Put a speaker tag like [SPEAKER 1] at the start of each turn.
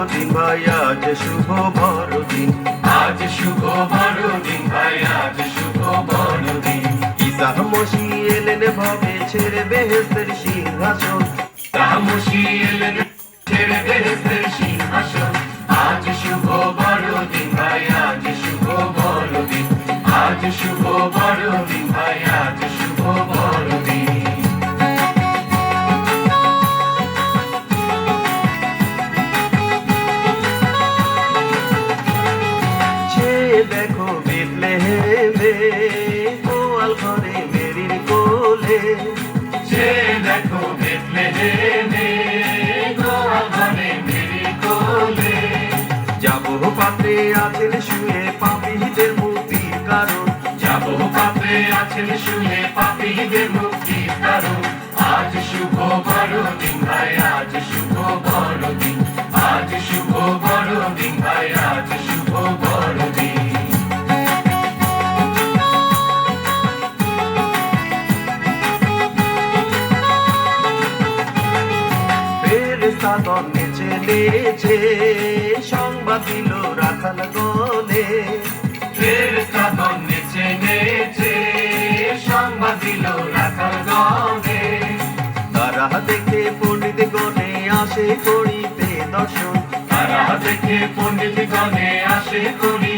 [SPEAKER 1] বড়দিন ভাই আজ শুভ বড়দিন। আজ শুভ বড়দিন ভাই আজ শুভ বড়দিন। ঈসা মসি এলেন ভবে ছেড়ে বেহেস্তের সিংহাসন। তামসি এলেন ছেড়ে বেহেস্তের সিংহাসন। আজ শুভ বড়দিন ভাই আজ শুভ বড়দিন। আজ শুভ বড়দিন ভাই আজ কোলে সে দেখো বেতলেহেমে গোয়াল ঘরে মেরির কোলে। যাব পাত্রে আছেন শুয়ে পাপিদের মুক্তির কারণ। যাব পাত্রে আছেন শুয়ে পাপিদের মুক্তির কারণ। আজ শুভ বড়দিন, ভাই, আজ শুভ বড়দিন। আজ শুভ ফেরেশতাগণ নেচে নেচে সংবাদ দিল রাখাল গলে ফেরেশতাগণ নেচে নেচে সংবাদ দিল রাখাল গলে তারা দেখে পণ্ডিত গণে আসে করিতে দর্শন। তারা দেখে পণ্ডিত গণে আসে করিতে